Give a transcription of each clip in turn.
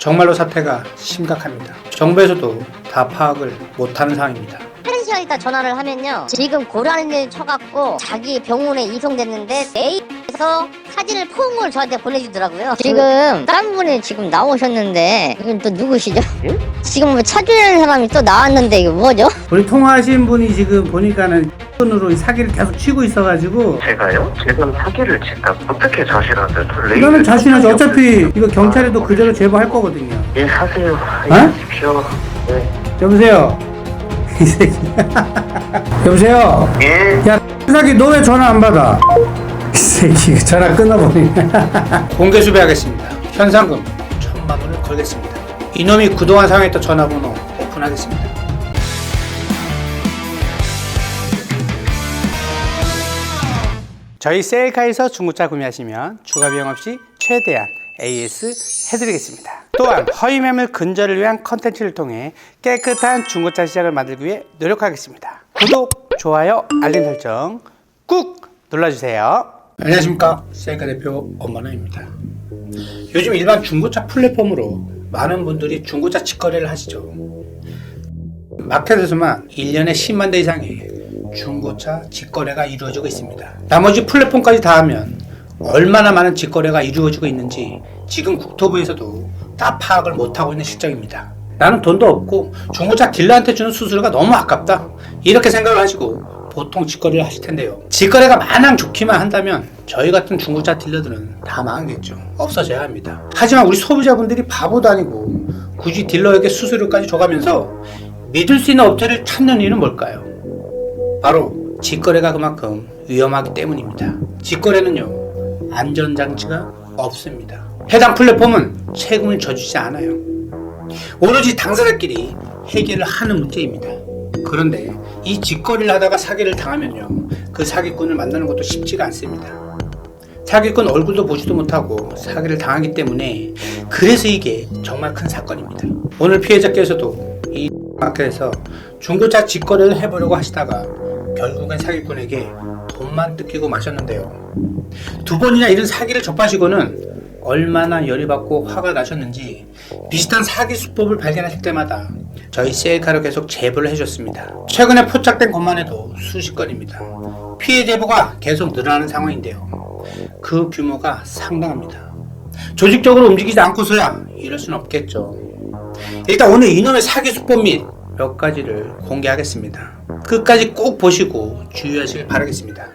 정말로 사태가 심각합니다. 정부에서도 다 파악을 못하는 상황입니다. 한 시간 있다 전화를 하면요. 지금 고라니를 쳐갖고 자기 병원에 이송됐는데 내일에서 사진을 퐁을 저한테 보내주더라고요. 지금 다른 분이 지금 나오셨는데 이건 또 누구시죠? 지금 뭐 찾으려는 사람이 또 나왔는데 이거 뭐죠? 우리 통화하신 분이 지금 보니까는 으로 사기를 계속 치고 있어가지고 제가요? 제가 사기를 친다. 어떻게 자신한테 털레이? 이거는 자신하지 어차피 이거 경찰에도 그대로 제보할 거거든요. 예, 하세요. 어? 예, 하십시오. 네. 여보세요. 이 새끼. 여보세요. 예. 야 사기 너 왜 전화 안 받아? 이 새끼 전화 끊어버리네. 공개 수배하겠습니다. 현상금 천만 원을 걸겠습니다. 이놈이 그동안 사용했던 전화번호 오픈하겠습니다. 저희 셀카에서 중고차 구매하시면 추가 비용 없이 최대한 AS 해드리겠습니다. 또한 허위 매물 근절을 위한 컨텐츠를 통해 깨끗한 중고차 시장을 만들기 위해 노력하겠습니다. 구독, 좋아요, 알림 설정 꾹 눌러주세요. 안녕하십니까 셀카 대표 엄마나입니다. 요즘 일반 중고차 플랫폼으로 많은 분들이 중고차 직거래를 하시죠. 마켓에서만 1년에 10만 대 이상의 중고차 직거래가 이루어지고 있습니다. 나머지 플랫폼까지 다 하면 얼마나 많은 직거래가 이루어지고 있는지 지금 국토부에서도 다 파악을 못하고 있는 실정입니다. 나는 돈도 없고 중고차 딜러한테 주는 수수료가 너무 아깝다. 이렇게 생각을 하시고 보통 직거래를 하실 텐데요. 직거래가 마냥 좋기만 한다면 저희 같은 중고차 딜러들은 다 망하겠죠. 없어져야 합니다. 하지만 우리 소비자분들이 바보도 아니고 굳이 딜러에게 수수료까지 줘가면서 믿을 수 있는 업체를 찾는 이유는 뭘까요? 바로 직거래가 그만큼 위험하기 때문입니다. 직거래는요, 안전장치가 없습니다. 해당 플랫폼은 세금을 져주지 않아요. 오로지 당사자끼리 해결을 하는 문제입니다. 그런데 이 직거래를 하다가 사기를 당하면요, 그 사기꾼을 만나는 것도 쉽지가 않습니다. 사기꾼 얼굴도 보지도 못하고 사기를 당하기 때문에 그래서 이게 정말 큰 사건입니다. 오늘 피해자께서도 이 마켓에서 중고차 직거래를 해보려고 하시다가 결국엔 사기꾼에게 돈만 뜯기고 마셨는데요. 두 번이나 이런 사기를 접하시고는 얼마나 열이 받고 화가 나셨는지 비슷한 사기 수법을 발견하실 때마다 저희 셀카로 계속 제보를 해줬습니다. 최근에 포착된 것만 해도 수십 건입니다. 피해 제보가 계속 늘어나는 상황인데요. 그 규모가 상당합니다. 조직적으로 움직이지 않고서야 이럴 수는 없겠죠. 일단 오늘 이놈의 사기 수법 및 몇 가지를 공개하겠습니다. 끝까지 꼭 보시고 주의하시길 바라겠습니다.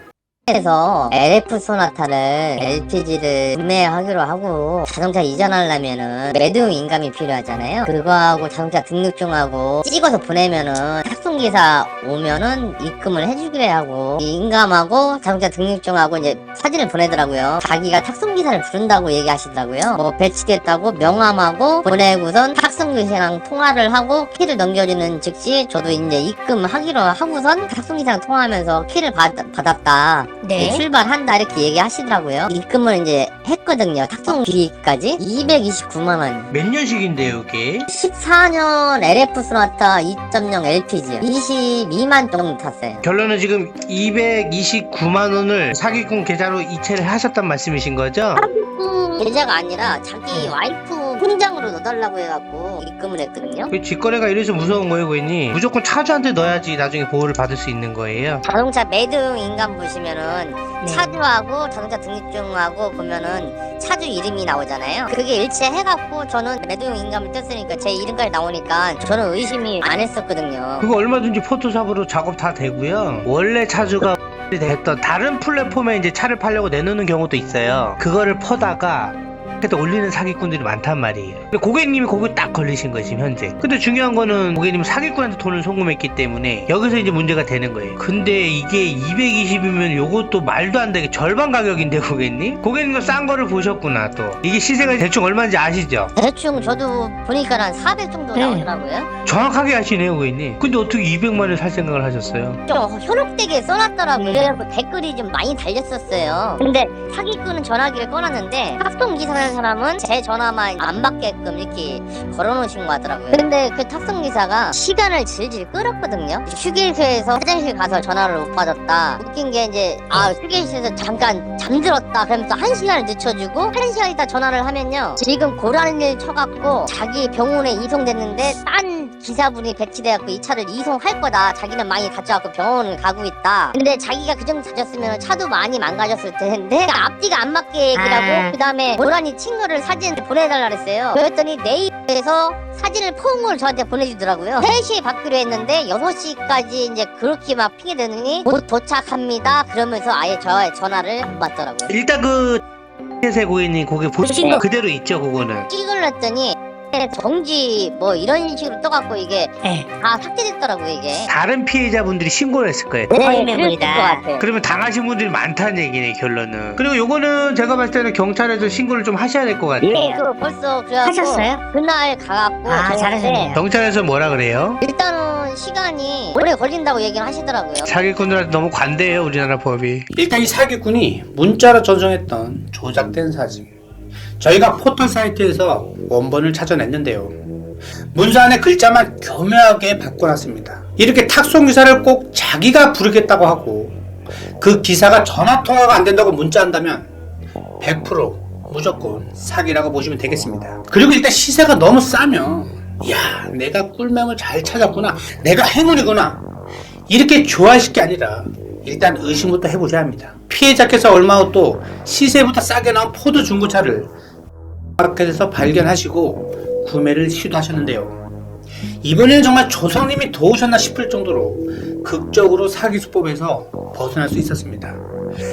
그래서 LF 소나타를 LPG를 구매하기로 하고 자동차 이전하려면은 매도용 인감이 필요하잖아요. 그거하고 자동차 등록증하고 찍어서 보내면은 탁송기사 오면은 입금을 해주기로 하고 이 인감하고 자동차 등록증하고 이제 사진을 보내더라고요. 자기가 탁송기사를 부른다고 얘기하시더라고요. 뭐 배치됐다고 명함하고 보내고선 탁송기사랑 통화를 하고 키를 넘겨주는 즉시 저도 이제 입금하기로 하고선 탁송기사랑 통화하면서 키를 받, 받았다. 네. 출발한다 이렇게 얘기하시더라고요. 입금을 이제 했거든요. 탁송 비까지 229만 원. 몇 년식인데요, 이게? 14년 LF 소나타 2.0 LPG 22만 정도 탔어요. 결론은 지금 229만 원을 사기꾼 계좌로 이체를 하셨단 말씀이신 거죠? 음, 계좌가 아니라 자기 와이프 혼장으로 넣어달라고 해갖고 입금을 했거든요. 그 직거래가 이래서 무서운 거예요, 고객님. 무조건 차주한테 넣어야지 나중에 보호를 받을 수 있는 거예요. 자동차 매도용 인감 보시면은 네. 차주하고 자동차 등록증하고 보면은 차주 이름이 나오잖아요. 그게 일치해갖고 저는 매도용 인감을 떴으니까 제 이름까지 나오니까 저는 의심이 안 했었거든요. 그거 얼마든지 포토샵으로 작업 다 되고요. 원래 차주가 됐던 다른 플랫폼에 이제 차를 팔려고 내놓는 경우도 있어요. 그거를 퍼다가 그때 올리는 사기꾼들이 많단 말이에요. 근데 고객님이 거기 딱 걸리신 거예요, 지금 현재. 근데 중요한 거는 고객님은 사기꾼한테 돈을 송금했기 때문에 여기서 이제 문제가 되는 거예요. 근데 이게 220이면 요것도 말도 안 되게 절반 가격인데, 고객님? 고객님도 싼 거를 보셨구나, 또. 이게 시세가 대충 얼마인지 아시죠? 대충 저도 보니까 한 400 정도 네. 나오더라고요. 정확하게 아시네요, 고객님. 근데 어떻게 200만 원을 살 생각을 하셨어요? 좀 현혹되게 써놨더라고요. 그래서 댓글이 좀 많이 달렸었어요. 근데 사기꾼은 전화기를 꺼놨는데 합동 기사는 운전하는 사람은 제 전화만 안 받게끔 이렇게 걸어놓으신 거 같더라고요. 근데 그 탁송 기사가 시간을 질질 끌었거든요. 휴게소에서 화장실 가서 전화를 못 받았다. 웃긴 게 이제 아 휴게소에서 잠깐 잠들었다. 그러면서 한 시간을 늦춰주고 한 시간 있다 전화를 하면요. 지금 고라는 일 쳐갖고 자기 병원에 이송됐는데 딴 기사분이 배치돼갖고 이 차를 이송할 거다. 자기는 많이 다쳐갖고 병원을 가고 있다. 근데 자기가 그 정도 다쳤으면 차도 많이 망가졌을 텐데 앞뒤가 안 맞게 얘기라고 아. 그 다음에 고라니 친구를 사진 보내달라 그랬어요. 그랬더니 네이버에서 사진을 폰을 저한테 보내주더라고요. 3시에 받기로 했는데 6시까지 이제 그렇게 막 핑계대더니 곧 도착합니다. 그러면서 아예 저의 전화를 안 받더라고요. 일단 그 새 고객님 거기 보신 거 네. 그대로 있죠 그거는 찍을 했더니 정지 뭐 이런 식으로 떠갖고 이게 네. 다 삭제됐더라고요 이게. 다른 피해자분들이 신고를 했을 거예요 네, 허위 그랬을 매물이다. 것 같아요. 그러면 당하신 분들이 많다는 얘기네 결론은 그리고 요거는 제가 봤을 때는 경찰에서 신고를 좀 하셔야 될 것 같아요 네, 그 벌써 그래갖고 하셨어요? 그날 가갖고 아, 저한테 잘하셨네요. 경찰에서 뭐라 그래요? 일단은 시간이 오래 걸린다고 얘기를 하시더라고요. 사기꾼들한테 너무 관대해요 우리나라 법이 일단 이 사기꾼이 문자로 전송했던 조작된 사진. 저희가 포털 사이트에서 원본을 찾아냈는데요. 문서 안에 글자만 교묘하게 바꿔놨습니다. 이렇게 탁송 기사를 꼭 자기가 부르겠다고 하고 그 기사가 전화 통화가 안 된다고 문자한다면 100% 무조건 사기라고 보시면 되겠습니다. 그리고 일단 시세가 너무 싸면 야 내가 꿀mem을 잘 찾았구나 내가 행운이구나 이렇게 좋아하실 게 아니라 일단 의심부터 해보셔야 합니다. 피해자께서 얼마 후 또 시세보다 싸게 나온 포드 중고차를 마켓에서 발견하시고 구매를 시도하셨는데요. 이번에는 정말 조상님이 도우셨나 싶을 정도로 극적으로 사기 수법에서 벗어날 수 있었습니다.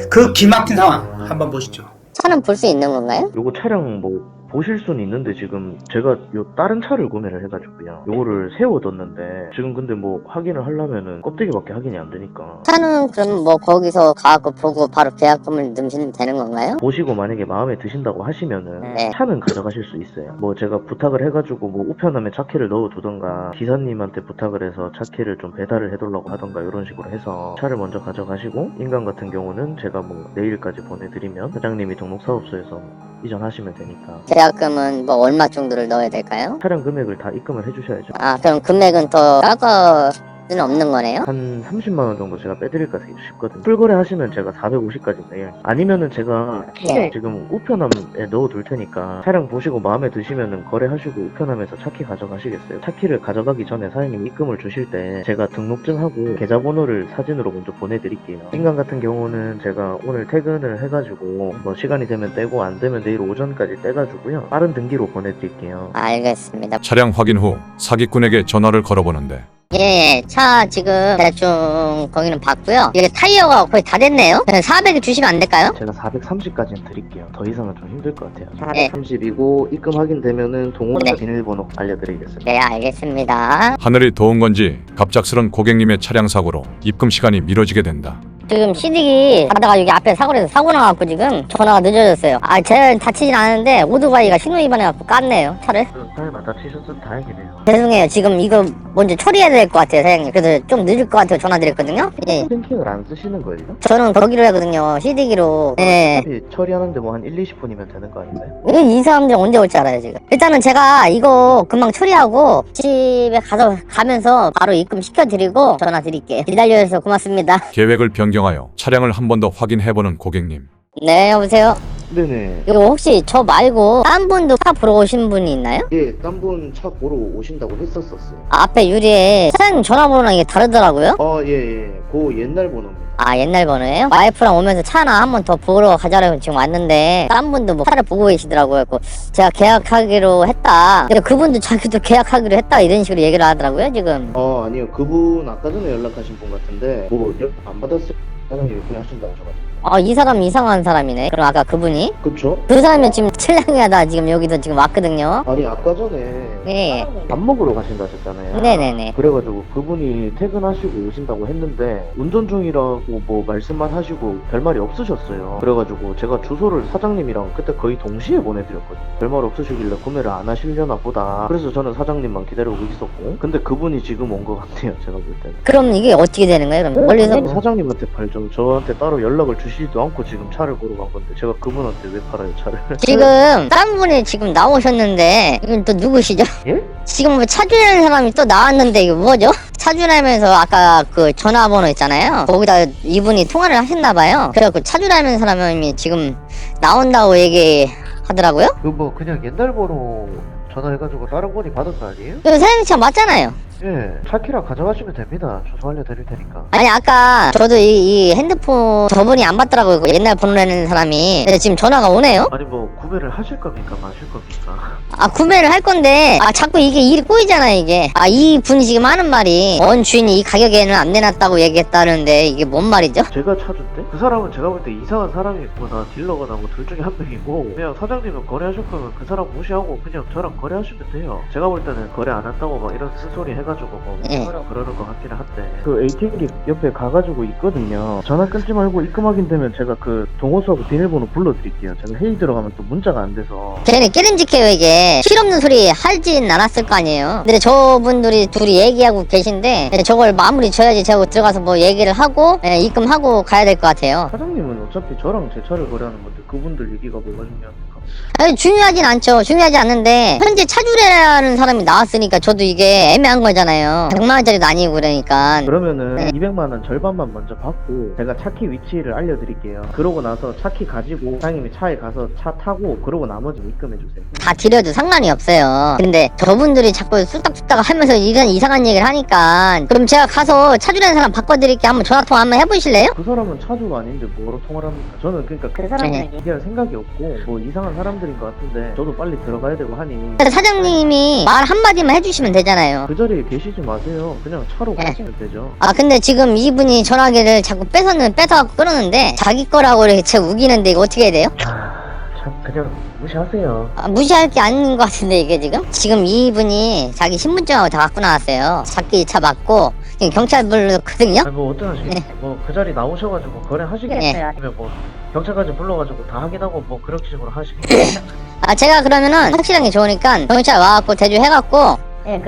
그 기막힌 상황 한번 보시죠. 차는 볼 수 있는 건가요? 요거 차량 뭐 보실 수는 있는데 지금 제가 요 다른 차를 구매를 해가지고요. 요거를 세워뒀는데 지금 근데 뭐 확인을 하려면은 껍데기밖에 확인이 안 되니까 차는 그럼 뭐 거기서 가갖고 보고 바로 계약금을 넣으시면 되는 건가요? 보시고 만약에 마음에 드신다고 하시면은 네. 차는 가져가실 수 있어요. 뭐 제가 부탁을 해가지고 뭐 우편함에 차키를 넣어두던가 기사님한테 부탁을 해서 차키를 좀 배달을 해달라고 하던가 이런 식으로 해서 차를 먼저 가져가시고 인간 같은 경우는 제가 뭐 내일까지 보내드리면 사장님이 등록사업소에서 이전하시면 되니까 계약금은 뭐 얼마 정도를 넣어야 될까요? 차량 금액을 다 입금을 해주셔야죠. 아 그럼 금액은 더수 는 없는 거네요? 한 30만 원 정도 제가 빼드릴까 싶거든요. 풀거래 하시면 제가 450까지 내요. 아니면은 제가 네. 지금 우편함에 넣어둘 테니까 차량 보시고 마음에 드시면은 거래하시고 우편함에서 차키 가져가시겠어요? 차키를 가져가기 전에 사장님 입금을 주실 때 제가 등록증하고 계좌번호를 사진으로 먼저 보내드릴게요. 인간 같은 경우는 제가 오늘 퇴근을 해가지고 뭐 시간이 되면 떼고 안 되면 내일 오전까지 떼가지고요. 빠른 등기로 보내드릴게요. 알겠습니다. 차량 확인 후 사기꾼에게 전화를 걸어보는데 예, 차 지금 대충 거기는 봤고요. 이게 타이어가 거의 다 됐네요. 400에 주시면 안 될까요? 제가 430까지는 드릴게요. 더 이상은 좀 힘들 것 같아요. 네. 430이고 입금 확인되면은 동호회 네. 비밀번호 알려드리겠습니다. 네, 알겠습니다. 하늘이 도운 건지 갑작스런 고객님의 차량 사고로 입금 시간이 미뤄지게 된다. 지금 시딩이 가다가 여기 앞에 사고에서 사고 나갖고 지금 전화가 늦어졌어요. 아, 제 다치진 않았는데 오토바이가 신호 위반해갖고 깠네요, 차를. 잘 맞아치셔서 다행이네요. 죄송해요. 지금 이거 먼저 처리해야 될 것 같아요, 사장님. 그래서 좀 늦을 것 같아요. 전화드렸거든요. 예. 뱅킹을 안 쓰시는 거예요? 저는 거기로 하거든요. 시디기로. 예. 어차피 처리하는데 뭐 한 1, 20분이면 되는 거 아닌가요? 이, 이 사람들 언제 올지 알아요, 지금. 일단은 제가 이거 금방 처리하고 집에 가서 가면서 바로 입금 시켜드리고 전화 드릴게요. 기다려주셔서 고맙습니다. 계획을 변경 하여 차량을 한 번 더 확인해보는 고객님. 네, 여보세요. 네네. 이거 혹시 저 말고 딴 분도 차 보러 오신 분이 있나요? 예, 딴 분 차 보러 오신다고 했었었어요. 아, 앞에 유리에 사장님 전화번호랑 이게 다르더라고요? 아, 예, 예. 그 옛날 번호입니다. 아, 옛날 번호예요? 와이프랑 오면서 차나 한 번 더 보러 가자라고 지금 왔는데 딴 분도 뭐 차를 보고 계시더라고요. 그래서 제가 계약하기로 했다. 근데 그분도 자기도 계약하기로 했다 이런 식으로 얘기를 하더라고요, 지금. 아, 아니요. 그분 아까 전에 연락하신 분 같은데 뭐 연락 안 받았어요. 사장님이 그냥 하신다고 하셔가지고. 아, 이 사람 이상한 사람이네. 그럼 아까 그분이? 그쵸? 그 사람이 지금 칠량이하다 지금 여기서 지금 왔거든요. 아니, 아까 전에 네. 밥 먹으러 가신다 하셨잖아요. 네네네. 그래가지고 그분이 퇴근하시고 오신다고 했는데 운전 중이라고 뭐 말씀만 하시고 별말이 없으셨어요. 그래가지고 제가 주소를 사장님이랑 그때 거의 동시에 보내드렸거든요. 별말 없으시길래 구매를 안 하시려나 보다. 그래서 저는 사장님만 기다리고 있었고 근데 그분이 지금 온 것 같아요. 제가 볼 때는. 그럼 이게 어떻게 되는 거예요? 그럼 멀리서 사장님한테 발좀 저한테 따로 연락을 주시 주시지도 않고 지금 차를 보러 간 건데 제가 그분한테 왜 팔아요 차를? 지금 다른 분이 지금 나오셨는데 이건 또 누구시죠? 예? 지금 뭐 차주라는 사람이 또 나왔는데 이거 뭐죠? 차주라면서 아까 그 전화번호 있잖아요. 거기다 이분이 통화를 하셨나봐요. 그래갖고 차주라는 사람이 지금 나온다고 얘기하더라고요. 그 뭐 그냥 옛날 번호 전화해가지고 다른 분이 받은 거 아니에요? 그 사장님 차 맞잖아요. 예, 차키랑 가져가시면 됩니다. 주소 알려드릴 테니까. 아니 아까 저도 이, 이 핸드폰 저분이 안 받더라고요. 그 옛날 번호 내는 사람이. 근데 지금 전화가 오네요. 아니 뭐 구매를 하실 겁니까 마실 겁니까? 아 구매를 할 건데 아 자꾸 이게 일이 꼬이잖아요 이게 아 이 분이 지금 하는 말이 원 주인이 이 가격에는 안 내놨다고 얘기했다는데 이게 뭔 말이죠? 제가 차준데? 그 사람은 제가 볼 때 이상한 사람이거나 딜러거나 뭐 둘 중에 한 명이고 그냥 사장님은 거래하실 거면 그 사람 무시하고 그냥 저랑 거래하시면 돼요. 제가 볼 때는 거래 안 한다고 막 이런 쓴소리 해가 지고 뭐 예. 그러는 것 같기는 한데 그 ATM기 옆에 가가지고 있거든요. 전화 끊지 말고 입금 확인되면 제가 그 동호수하고 비밀번호 불러드릴게요. 제가 회의 들어가면 또 문자가 안 돼서 걔네 깨름직해요 이게 실없는 소리 할진 않았을 거 아니에요 근데 저분들이 둘이 얘기하고 계신데 저걸 마무리 줘야지 제가 들어가서 뭐 얘기를 하고 예, 입금하고 가야 될 것 같아요 사장님은 어차피 저랑 제 차를 거래하는 건데 그분들 얘기가 뭐가 중요합니까? 아니 중요하진 않죠 중요하지 않는데 현재 차주래라는 사람이 나왔으니까 저도 이게 애매한 거잖아요 100만 원짜리도 아니고 그러니까 그러면은 네. 200만 원 절반만 먼저 받고 제가 차키 위치를 알려드릴게요. 그러고 나서 차키 가지고 사장님이 차에 가서 차 타고 그러고 나머지 입금해 주세요. 다 드려도 상관이 없어요. 근데 저분들이 자꾸 쑥닥쑥닥 하면서 이런 이상한 얘기를 하니까 그럼 제가 가서 차주라는 사람 바꿔드릴게 한번 전화 통화 한번 해보실래요? 그 사람은 차주가 아닌데 뭐로 통화를 합니까? 저는 그러니까 그 사람에게. 얘기할 생각이 없고 뭐 이상한 사람들인 것 같은데 저도 빨리 들어가야 되고 하니 사장님이 말 한마디만 해주시면 되잖아요. 그 자리에 계시지 마세요. 그냥 차로 네. 가시면 되죠. 아 근데 지금 이분이 전화기를 자꾸 뺏어는 뺏어갖고 끊었는데 자기 거라고 이렇게 제 우기는데 이거 어떻게 해야 돼요? 아, 참 그냥 무시하세요. 아, 무시할 게 아닌 것 같은데 이게 지금? 지금 이분이 자기 신분증하고 다 갖고 나왔어요. 자기 차 맞고 지금 경찰 불렀거든요. 아니 뭐 어쩌시겠어요? 네. 뭐그 자리 나오셔가지고 거래하시겠어요? 네. 아니면 뭐 경찰까지 불러가지고 다 확인하고 뭐 그런 식으로 하시겠어요? 아 제가 그러면은 확실한 게 좋으니까 경찰 와갖고 대조해갖고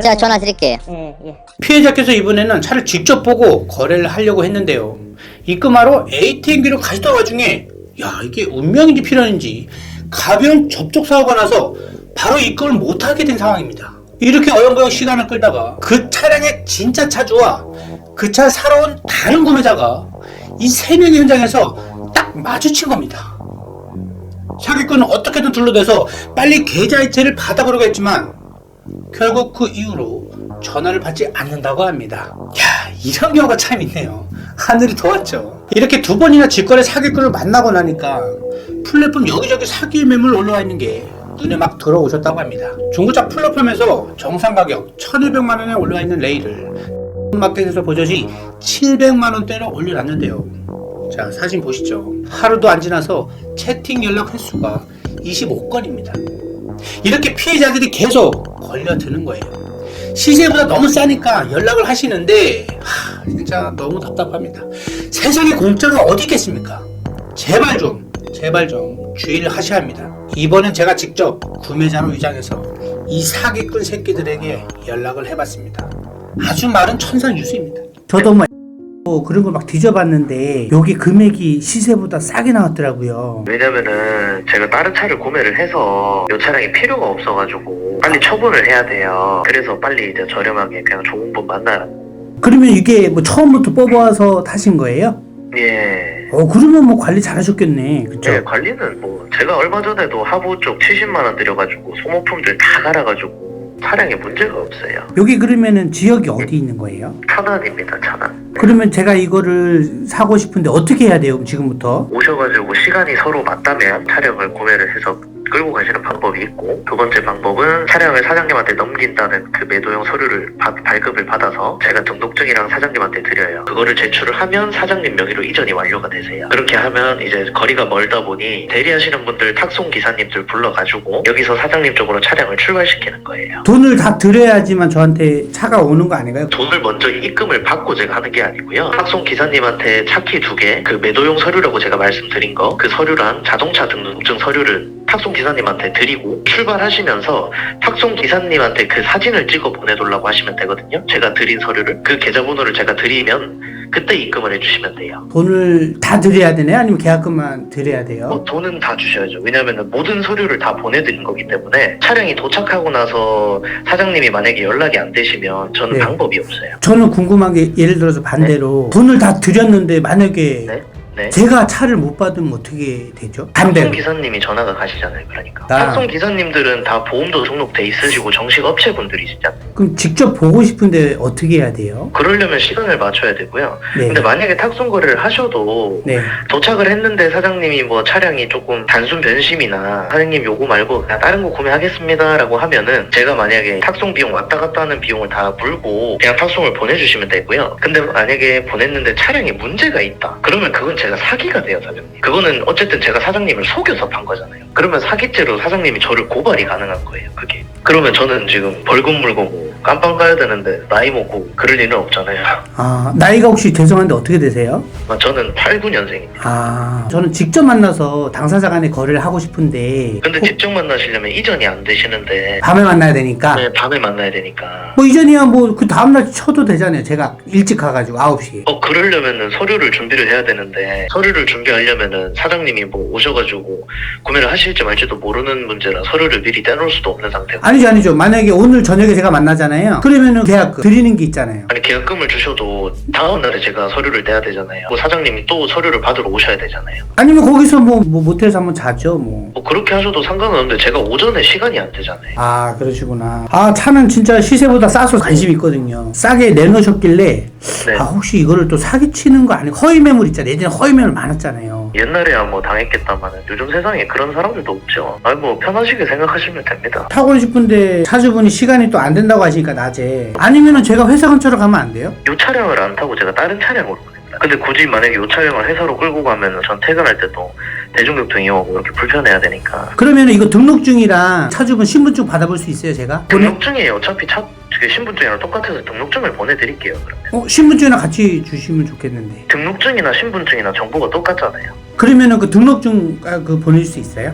제가 전화 드릴게요. 피해자께서 이번에는 차를 직접 보고 거래를 하려고 했는데요. 입금하러 ATM기로 가시던 와중에 야 이게 운명인지 필연인지 가벼운 접촉 사고가 나서 바로 입금을 못하게 된 상황입니다. 이렇게 어영부영 시간을 끌다가 그 차량의 진짜 차주와 그차 사러 온 다른 구매자가 이 세 명의 현장에서 딱 마주친 겁니다. 사기꾼은 어떻게든 둘러대서 빨리 계좌이체를 받아보려고 했지만 결국 그 이후로 전화를 받지 않는다고 합니다. 야, 이런 경우가 참 있네요. 하늘이 도왔죠. 이렇게 두 번이나 직거래 사기꾼을 만나고 나니까 플랫폼 여기저기 사기 매물 올라와 있는 게 눈에 막 들어오셨다고 합니다. 중고차 플랫폼에서 정상 가격 1,200만 원에 올라와 있는 레일을 마켓에서 보조시 700만 원대로 올려놨는데요. 자, 사진 보시죠. 하루도 안 지나서 채팅 연락 횟수가 25건입니다. 이렇게 피해자들이 계속 걸려드는 거예요. 시세보다 너무 싸니까 연락을 하시는데 하, 진짜 너무 답답합니다. 세상에 공짜가 어디 있겠습니까? 제발 좀 제발 좀 주의를 하셔야 합니다. 이번엔 제가 직접 구매자로 위장해서 이 사기꾼 새끼들에게 연락을 해봤습니다. 아주 마른 천상 유수입니다. 저도 뭐 그런 걸 막 뒤져봤는데 여기 금액이 시세보다 싸게 나왔더라고요. 왜냐면은 제가 다른 차를 구매를 해서 이 차량이 필요가 없어가지고 빨리 처분을 해야 돼요. 그래서 빨리 이제 저렴하게 그냥 좋은 분 만나라. 그러면 이게 뭐 처음부터 뽑아서 타신 거예요? 예. 어 그러면 뭐 관리 잘하셨겠네 그쵸? 네, 관리는 뭐 제가 얼마 전에도 하부 쪽 70만 원 들여가지고 소모품들 다 갈아가지고 차량에 문제가 없어요. 여기 그러면은 지역이 어디 있는 거예요? 천안입니다, 천안. 그러면 제가 이거를 사고 싶은데 어떻게 해야 돼요 지금부터? 오셔가지고 시간이 서로 맞다면 차량을 구매를 해서 끌고 가시는 방법이 있고 두 번째 방법은 차량을 사장님한테 넘긴다는 그 매도용 서류를 받- 발급을 받아서 제가 등록증이랑 사장님한테 드려요. 그거를 제출을 하면 사장님 명의로 이전이 완료가 되세요. 그렇게 하면 이제 거리가 멀다 보니 대리하시는 분들 탁송 기사님들 불러가지고 여기서 사장님 쪽으로 차량을 출발시키는 거예요. 돈을 다 드려야지만 저한테 차가 오는 거 아닌가요? 돈을 먼저 입금을 받고 제가 하는 게 아니고요. 탁송 기사님한테 차키 두 개, 그 매도용 서류라고 제가 말씀드린 거, 그 서류랑 자동차 등록증 서류를 탁송 기사님한테 드리고 출발하시면서 탁송 기사님한테 그 사진을 찍어 보내달라고 하시면 되거든요. 제가 드린 서류를 그 계좌번호를 제가 드리면 그때 입금을 해주시면 돼요. 돈을 다 드려야 되나요? 아니면 계약금만 드려야 돼요? 뭐 돈은 다 주셔야죠. 왜냐하면 모든 서류를 다 보내드린 거기 때문에 차량이 도착하고 나서 사장님이 만약에 연락이 안 되시면 저는 네. 방법이 없어요. 저는 궁금한 게 예를 들어서 반대로 돈을 다 드렸는데 만약에 네. 네. 제가 차를 못 받으면 어떻게 되죠? 탁송 반대로. 기사님이 전화가 가시잖아요. 그러니까 나- 탁송 기사님들은 다 보험도 등록돼 있으시고 정식 업체분들이시잖아요. 그럼 직접 보고 싶은데 어떻게 해야 돼요? 그러려면 시간을 맞춰야 되고요. 네. 근데 만약에 탁송 거래를 하셔도 네. 도착을 했는데 사장님이 뭐 차량이 조금 단순 변심이나 사장님 요거 말고 그냥 다른 거 구매하겠습니다라고 하면은 제가 만약에 탁송 비용 왔다 갔다 하는 비용을 다 물고 그냥 탁송을 보내주시면 되고요. 근데 만약에 보냈는데 차량에 문제가 있다. 그러면 그건 제가 사기가 돼요, 사장님. 그거는 어쨌든 제가 사장님을 속여서 판 거잖아요. 그러면 사기죄로 사장님이 저를 고발이 가능한 거예요, 그게. 그러면 저는 지금 벌금 물고 뭐 깜빵 가야 되는데 나이 먹고 그럴 일은 없잖아요. 아, 나이가 혹시 죄송한데 어떻게 되세요? 저는 8, 9년생입니다. 아, 저는 직접 만나서 당사자 간의 거래를 하고 싶은데 근데 직접 만나시려면 이전이 안 되시는데 밤에 만나야 되니까 네, 밤에 만나야 되니까. 뭐 이전이야 뭐 그 다음날 쳐도 되잖아요. 제가 일찍 가가지고 9시. 어, 그러려면은 서류를 준비를 해야 되는데, 서류를 준비하려면은 사장님이 뭐 오셔가지고 구매를 하실지 말지도 모르는 문제라 서류를 미리 떼놓을 수도 없는 상태고. 아니죠, 아니죠. 만약에 오늘 저녁에 제가 만나잖아요. 그러면은 계약금 드리는 게 있잖아요. 아니, 계약금을 주셔도 다음 날에 제가 서류를 내야 되잖아요. 뭐 사장님이 또 서류를 받으러 오셔야 되잖아요. 아니면 거기서 뭐, 뭐 모텔에서 한번 자죠, 뭐. 뭐 그렇게 하셔도 상관은 없는데 제가 오전에 시간이 안 되잖아요. 아, 그러시구나. 아, 차는 진짜 시세보다 싸서 관심 있거든요. 싸게 내놓으셨길래, 네. 아, 혹시 이거를 또 사기치는 거 아니고, 허위 매물 있잖아요. 예전에 허위 매물 많았잖아요. 옛날에야 뭐 당했겠다마는 요즘 세상에 그런 사람들도 없죠. 아니 뭐 편하시게 생각하시면 됩니다. 타고 싶은데 차주분이 시간이 또 안 된다고 하시니까 낮에. 아니면은 제가 회사 근처로 가면 안 돼요? 이 차량을 안 타고 제가 다른 차량으로 보냅니다. 근데 굳이 만약에 이 차량을 회사로 끌고 가면은 전 퇴근할 때도 대중교통 이용하고 이렇게 불편해야 되니까. 그러면은 이거 등록증이랑 차주분 신분증 받아볼 수 있어요, 제가? 보내, 등록증이 어차피 차 그게 신분증이랑 똑같아서 등록증을 보내드릴게요. 그러면 어, 신분증이랑 같이 주시면 좋겠는데. 등록증이나 신분증이나 정보가 똑같잖아요. 그러면은 그 등록증 아, 그 보낼 수 있어요?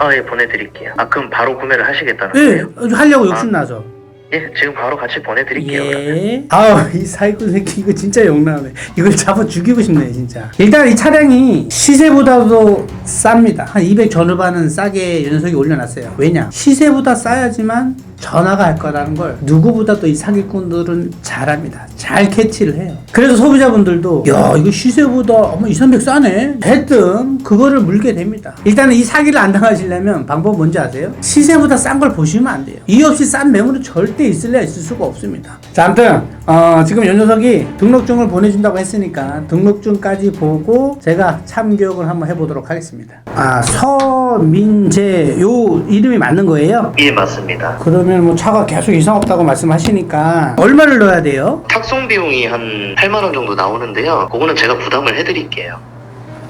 아 예 보내드릴게요. 아 그럼 바로 구매를 하시겠다는 예, 거예요? 하려고 욕심나서. 예 지금 바로 같이 보내드릴게요. 그러면. 예. 아우, 이 사기꾼 새끼 이거 진짜 욕나네. 이걸 잡아 죽이고 싶네, 진짜. 일단 이 차량이 시세보다도 쌉니다. 한 200 전후반은 싸게 연석이 올려놨어요. 왜냐? 시세보다 싸야지만 전화가 할 거라는 걸 누구보다도 이 사기꾼들은 잘합니다. 잘 캐치를 해요. 그래서 소비자분들도 야 이거 시세보다 어머 2, 300 싸네. 됐든 그거를 물게 됩니다. 일단은 이 사기를 안 당하시려면 방법 뭔지 아세요? 시세보다 싼 걸 보시면 안 돼요. 이 없이 싼 매물은 절대 있을래 있을 수가 없습니다. 자 아무튼 어, 지금 연 녀석이 등록증을 보내준다고 했으니까 등록증까지 보고 제가 참교육을 한번 해보도록 하겠습니다. 아 서민재 요 이름이 맞는 거예요? 예 맞습니다. 그러면 뭐 차가 계속 이상 없다고 말씀하시니까 얼마를 넣어야 돼요? 탁송 비용이 한 8만 원 정도 나오는데요. 그거는 제가 부담을 해드릴게요.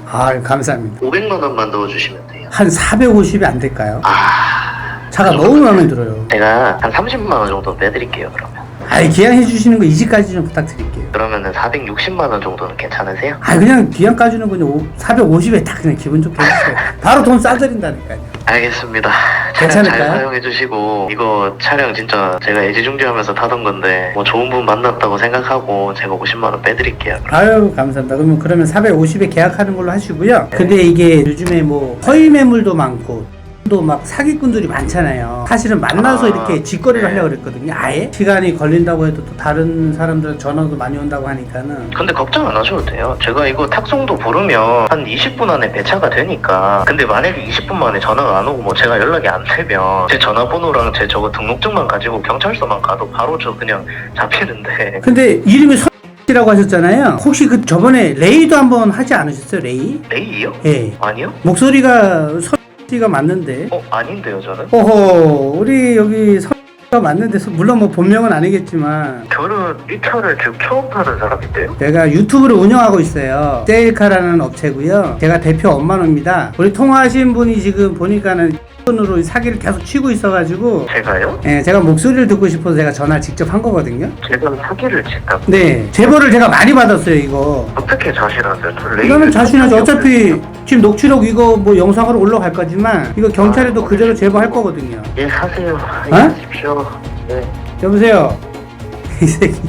아 감사합니다. 500만 원만 넣어주시면 돼요. 한 450이 안 될까요? 아 차가 너무 마음에 들어요. 제가 한 30만 원 정도 빼드릴게요. 그러면. 아이 기양해 주시는 거 이지까지 좀 부탁드릴게요. 그러면은 460만 원 정도는 괜찮으세요? 아 그냥 기양까지는 그냥 450에 딱 그냥 기분 좋게 해주세요. 바로 돈 싸드린다니까요. 알겠습니다. 차량 잘 괜찮을까요? 사용해 주시고 이거 차량 진짜 제가 애지중지하면서 타던 건데 뭐 좋은 분 만났다고 생각하고 제가 50만 원 빼드릴게요. 아유 감사합니다. 그러면 그러면 450에 계약하는 걸로 하시고요. 근데 이게 요즘에 뭐 허위 매물도 많고 또 막 사기꾼들이 많잖아요. 사실은 만나서 아, 이렇게 직거래를 네. 하려고 그랬거든요. 아예 시간이 걸린다고 해도 또 다른 사람들 전화도 많이 온다고 하니까는 근데 걱정 안 하셔도 돼요. 제가 이거 탁송도 부르면 한 20분 안에 배차가 되니까. 근데 만약에 20분 만에 전화가 안 오고 뭐 제가 연락이 안 되면 제 전화번호랑 제 저거 등록증만 가지고 경찰서만 가도 바로 저 그냥 잡히는데. 근데 이름이 서 라고 하셨잖아요. 혹시 그 저번에 레이도 한번 하지 않으셨어요? 레이? 레이요? 예. 아니요? 목소리가 서 가 맞는데. 어 아닌데요 저는? 어허, 우리 여기 서가 맞는데 서- 물론 뭐 본명은 아니겠지만 저는 이 차를 지금 처음 타는 사람인데요. 제가 유튜브를 운영하고 있어요. 세일카라는 업체고요. 제가 대표 엄마노입니다. 우리 통화하신 분이 지금 보니까는 으로 사기를 계속 치고 있어가지고 제가요? 예, 제가 목소리를 듣고 싶어서 제가 전화 직접 한 거거든요. 제가 사기를 친다. 네, 제보를 제가 많이 받았어요, 이거. 어떻게 자신하세요? 저 레이. 이거는 자신하죠. 어차피 지금 녹취록 이거 뭐 영상으로 올라갈 거지만 이거 경찰에도 그대로 제보할 거거든요. 예 사세요. 어? 하십시오. 네. 여보세요. 이 새끼.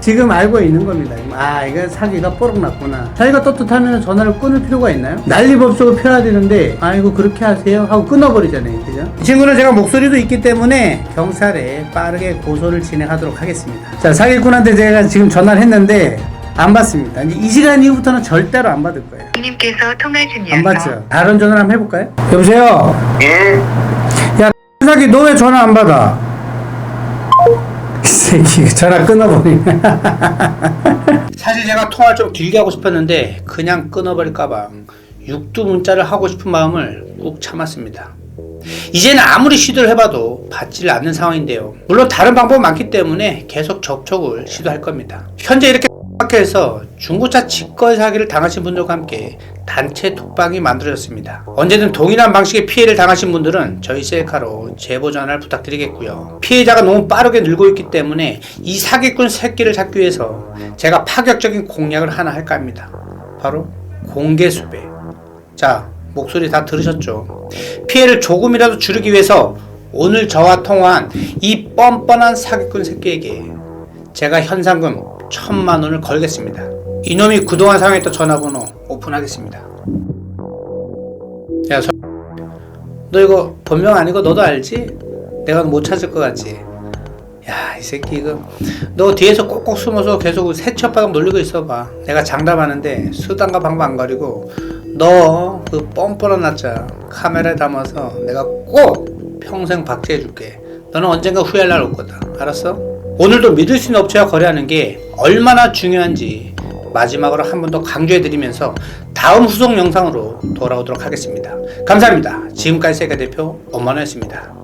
지금 알고 있는 겁니다. 아, 이거 사기가 뽀록 났구나. 자기가 떳떳하면 전화를 끊을 필요가 있나요? 난리법석을 펴야 되는데, 아이고, 그렇게 하세요? 하고 끊어버리잖아요. 그죠? 이 친구는 제가 목소리도 있기 때문에 경찰에 빠르게 고소를 진행하도록 하겠습니다. 자, 사기꾼한테 제가 지금 전화를 했는데, 안 받습니다. 이제 이 시간 이후부터는 절대로 안 받을 거예요. 님께서 통화 중이어서 안 받죠? 다른 전화를 한번 해볼까요? 여보세요? 예? 야, 사기, 너 왜 전화 안 받아? 이 새끼, 전화 끊어버리네. 사실 제가 통화를 좀 길게 하고 싶었는데, 그냥 끊어버릴까봐 육두 문자를 하고 싶은 마음을 꾹 참았습니다. 이제는 아무리 시도를 해봐도 받지를 않는 상황인데요. 물론 다른 방법은 많기 때문에 계속 접촉을 시도할 겁니다. 현재 이렇게 해서 중고차 직거래 사기를 당하신 분들과 함께 단체 톡방이 만들어졌습니다. 언제든 동일한 방식의 피해를 당하신 분들은 저희 셀카로 제보 전화를 부탁드리겠고요. 피해자가 너무 빠르게 늘고 있기 때문에 이 사기꾼 새끼를 잡기 위해서 제가 파격적인 공략을 하나 할까 합니다. 바로 공개 수배. 자, 목소리 다 들으셨죠? 피해를 조금이라도 줄이기 위해서 오늘 저와 통화한 이 뻔뻔한 사기꾼 새끼에게 제가 현상금 천만 원을 걸겠습니다. 이놈이 그동안 사용했던 전화번호 오픈하겠습니다. 야, 서... 너 이거 본명 아니고 너도 알지? 내가 너못 찾을 것 같지? 야, 이 새끼 이거 너 뒤에서 꼭꼭 숨어서 계속 새치바닥 놀리고 있어봐. 내가 장담하는데 수단과 방법 안 가리고 너 그 뻔뻔한 날짜 카메라에 담아서 내가 꼭 평생 박제해줄게. 너는 언젠가 후회할 날올 거다. 알았어? 오늘도 믿을 수 있는 업체와 거래하는 게 얼마나 중요한지 마지막으로 한 번 더 강조해드리면서 다음 후속 영상으로 돌아오도록 하겠습니다. 감사합니다. 지금까지 세계 대표 엄마노였습니다.